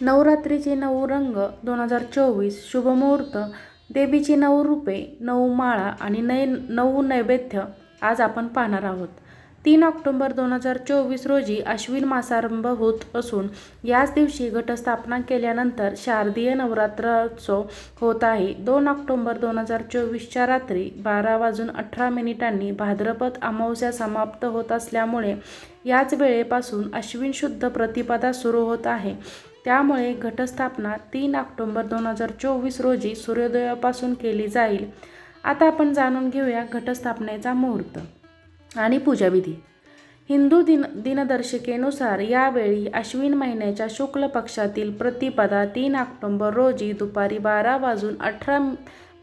नवरात्रीचे नऊ रंग दोन हजार चोवीस शुभमुहूर्त देवीची नऊ रूपे नऊ माळा आणि नै नऊ नैवेद्य आज आपण पाहणार आहोत. तीन ऑक्टोंबर दोन हजार चोवीस रोजी अश्विन मासारंभ होत असून याच दिवशी घटस्थापना केल्यानंतर शारदीय नवरात्रोत्सव होत आहे. दोन ऑक्टोंबर दोन हजार चोवीसच्या रात्री बारा वाजून अठरा मिनिटांनी भाद्रपद अमावस्या समाप्त होत असल्यामुळे याच वेळेपासून अश्विन शुद्ध प्रतिपदा सुरू होत आहे. त्यामुळे घटस्थापना तीन ऑक्टोंबर दोन हजार चोवीस रोजी सूर्योदयापासून केली जाईल. आता आपण जाणून घेऊया घटस्थापनेचा मुहूर्त आणि पूजाविधी. हिंदू दिन दिनदर्शिकेनुसार यावेळी अश्विन महिन्याच्या शुक्ल पक्षातील प्रतिपदा तीन ऑक्टोंबर रोजी दुपारी बारा वाजून अठरा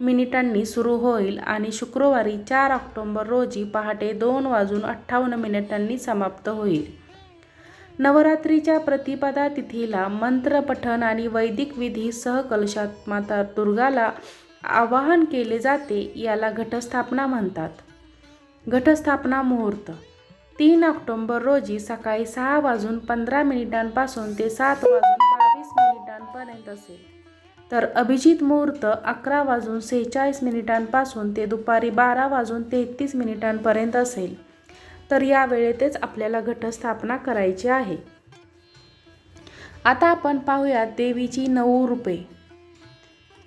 मिनिटांनी सुरू होईल आणि शुक्रवारी चार ऑक्टोंबर रोजी पहाटे दोन वाजून अठ्ठावन्न मिनिटांनी समाप्त होईल. नवरात्रीच्या प्रतिपदा तिथीला मंत्रपठण आणि वैदिक विधी सहकलशात माता दुर्गाला आवाहन केले जाते याला घटस्थापना म्हणतात. घटस्थापना मुहूर्त. तीन ऑक्टोंबर रोजी सकाळी सहा वाजून पंधरा मिनिटांपासून ते सात वाजून बावीस मिनिटांपर्यंत असेल. तर अभिजित मुहूर्त अकरा वाजून सेहेचाळीस मिनिटांपासून ते दुपारी बारा वाजून तेहतीस मिनिटांपर्यंत असेल. तर या वेळेतच आपल्याला घटस्थापना करायची आहे. आता आपण पाहूयात देवीची नऊ रूपे.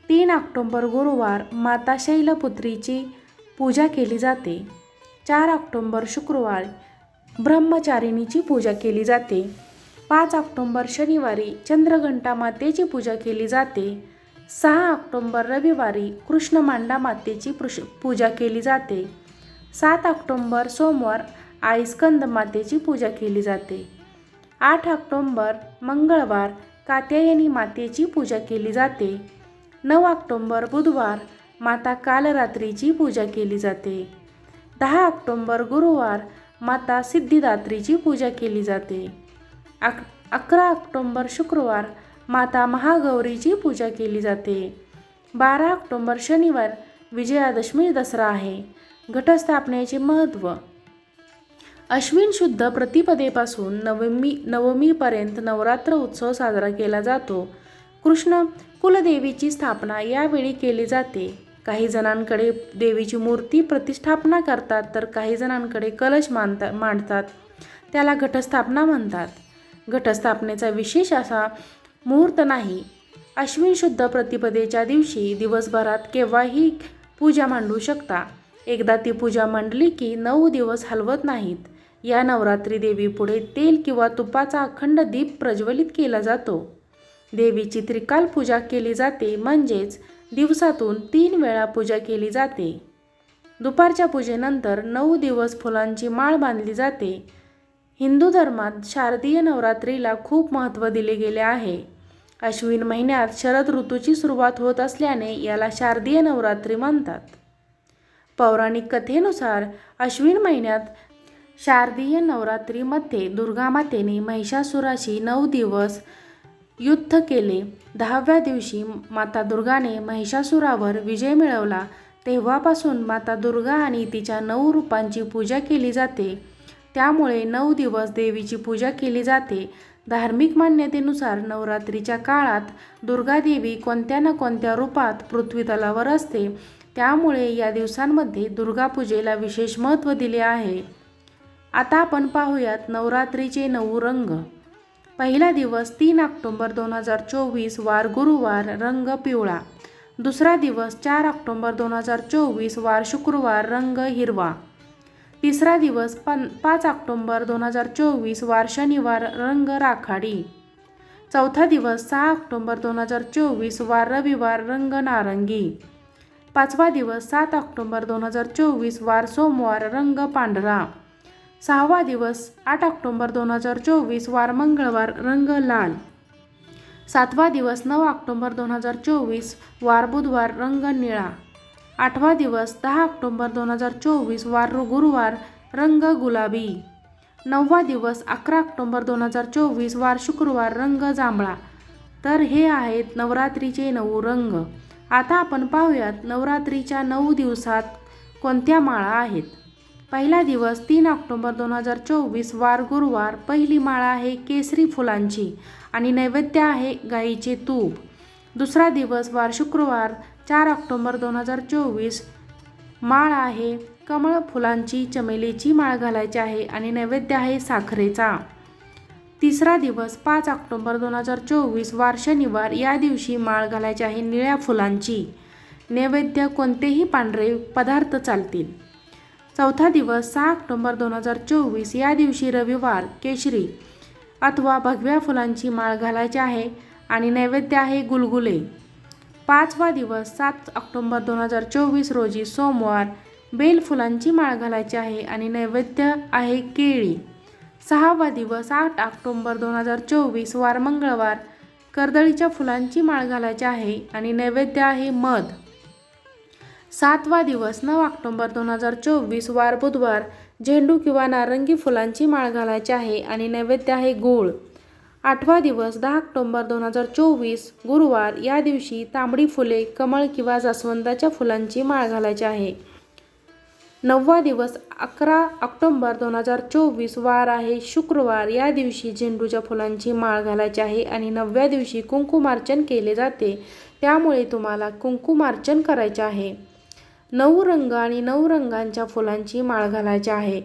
तीन ऑक्टोंबर गुरुवार माता शैलपुत्रीची पूजा केली जाते. चार ऑक्टोंबर शुक्रवार ब्रह्मचारिणीची पूजा केली जाते. पाच ऑक्टोंबर शनिवारी चंद्रघंटा मातेची पूजा केली जाते. सहा ऑक्टोंबर रविवारी कृष्णमांडा मातेची पूजा केली जाते. सात ऑक्टोंबर सोमवार आईस्कंद मातेची पूजा केली जाते. आठ ऑक्टोंबर मंगळवार कात्यायनी मातेची पूजा केली जाते. नऊ ऑक्टोंबर बुधवार माता कालरात्रीची पूजा केली जाते. दहा ऑक्टोंबर गुरुवार माता सिद्धिदात्रीची पूजा केली जाते. अक अकरा ऑक्टोंबर शुक्रवार माता महागौरीची पूजा केली जाते. बारा ऑक्टोंबर शनिवार विजयादशमी दसरा आहे. घटस्थापनेचे महत्त्व अश्विन शुद्ध प्रतिपदेपासून नवमी नवमीपर्यंत नवरात्र उत्सव साजरा केला जातो. कृष्ण कुलदेवीची स्थापना यावेळी केली जाते. काही जणांकडे देवीची मूर्ती प्रतिष्ठापना करतात तर काही जणांकडे कलश मानता मांडतात. त्याला घटस्थापना म्हणतात. घटस्थापनेचा विशेष असा मुहूर्त नाही. अश्विन शुद्ध प्रतिपदेच्या दिवशी दिवसभरात केव्हाही पूजा मांडू शकता. एकदा ती पूजा मांडली की नऊ दिवस हलवत नाहीत. या नवरात्री देवीपुढे तेल किंवा तुपाचा अखंड दीप प्रज्वलित केला जातो. देवीची त्रिकाल पूजा केली जाते म्हणजेच दिवसातून तीन वेळा पूजा केली जाते. दुपारच्या पूजेनंतर नऊ दिवस फुलांची माळ बांधली जाते. हिंदू धर्मात शारदीय नवरात्रीला खूप महत्त्व दिले गेले आहे. अश्विन महिन्यात शरद ऋतूची सुरुवात होत असल्याने याला शारदीय नवरात्री म्हणतात. पौराणिक कथेनुसार अश्विन महिन्यात शारदीय नवरात्रीमध्ये दुर्गामातेने महिषासुराशी नऊ दिवस युद्ध केले. दहाव्या दिवशी माता दुर्गाने महिषासुरावर विजय मिळवला. तेव्हापासून माता दुर्गा आणि तिच्या नऊ रूपांची पूजा केली जाते. त्यामुळे नऊ दिवस देवीची पूजा केली जाते. धार्मिक मान्यतेनुसार नवरात्रीच्या काळात दुर्गादेवी कोणत्या ना कोणत्या रूपात पृथ्वीतलावर असते. त्यामुळे या दिवसांमध्ये दुर्गापूजेला विशेष महत्त्व दिले आहे. आता आपण पाहूयात नवरात्रीचे नऊ रंग. पहिला दिवस तीन ऑक्टोंबर दोन हजार चोवीस वार गुरुवार रंग पिवळा. दुसरा दिवस चार ऑक्टोंबर दोन हजार चोवीस वार शुक्रवार रंग हिरवा. तिसरा दिवस पन पाच ऑक्टोंबर दोन हजार चोवीस वार शनिवार रंग राखाडी. चौथा दिवस सहा ऑक्टोंबर दोन हजार चोवीस वार रविवार रंग नारंगी. पाचवा दिवस सात ऑक्टोंबर दोन हजार चोवीस वार सोमवार रंग पांढरा. सहावा दिवस आठ ऑक्टोंबर दोन हजार चोवीस वार मंगळवार रंग लाल सातवा दिवस नऊ ऑक्टोंबर दोन हजार चोवीस वार बुधवार रंग निळा आठवा दिवस दहा ऑक्टोंबर दोन हजार चोवीस वार गुरुवार रंग गुलाबी नववा दिवस अकरा ऑक्टोंबर दोन हजार चोवीस वार शुक्रवार रंग जांभळा तर हे आहेत नवरात्रीचे नऊ रंग. आता आपण पाहूयात नवरात्रीच्या नऊ दिवसात कोणत्या माळा आहेत? पहिला दिवस तीन ऑक्टोंबर दोन हजार चोवीस वार गुरुवार पहिली माळ आहे केसरी फुलांची आणि नैवेद्य आहे गाईचे तूप. दुसरा दिवस वार शुक्रवार चार ऑक्टोंबर दोन हजार चोवीस माळ आहे कमळ फुलांची चमेलीची माळ घालायची आहे आणि नैवेद्य आहे साखरेचा. तिसरा दिवस पाच ऑक्टोंबर दोन हजार चोवीस वार शनिवार या दिवशी माळ घालायची आहे निळ्या फुलांची. नैवेद्य कोणतेही पांढरे पदार्थ चालतील. चौथा दिवस सहा ऑक्टोंबर दोन हजार चोवीस या दिवशी रविवार केशरी. अथवा भगव्या फुलांची माळ घालायची आहे आणि नैवेद्य आहे गुलगुले. पाचवा दिवस सात ऑक्टोंबर दोन हजार चोवीस रोजी सोमवार बेल फुलांची माळ घालायची आहे आणि नैवेद्य आहे केळी. सहावा दिवस आठ ऑक्टोंबर दोन हजार चोवीस वार मंगळवार कर्दळीच्या फुलांची माळ घालायची आहे आणि नैवेद्य आहे मध. सातवा दिवस नऊ ऑक्टोंबर दोन हजार चोवीस वार बुधवार. झेंडू किंवा नारंगी फुलांची माळ घालायची आहे आणि नैवेद्य आहे गूळ. आठवा दिवस दहा ऑक्टोंबर दोन हजार चोवीस गुरुवार. या दिवशी तांबडी फुले कमळ किंवा जास्वंदाच्या फुलांची माळ घालायची आहे. नववा दिवस अकरा ऑक्टोंबर दोन हजार चोवीस वार आहे शुक्रवार. या दिवशी झेंडूच्या फुलांची माळ घालायची आहे आणि नवव्या दिवशी कुंकुमार्चन केले जाते. त्यामुळे तुम्हाला कुंकुमार्चन करायचे आहे. नऊ रंग आणि नऊ रंगांच्या फुलांची माळ घालायची आहे.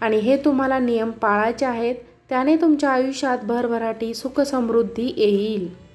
आणि हे तुम्हाला नियम पाळायचे आहेत. त्याने तुमच्या आयुष्यात भरभराटी सुखसमृद्धी येईल.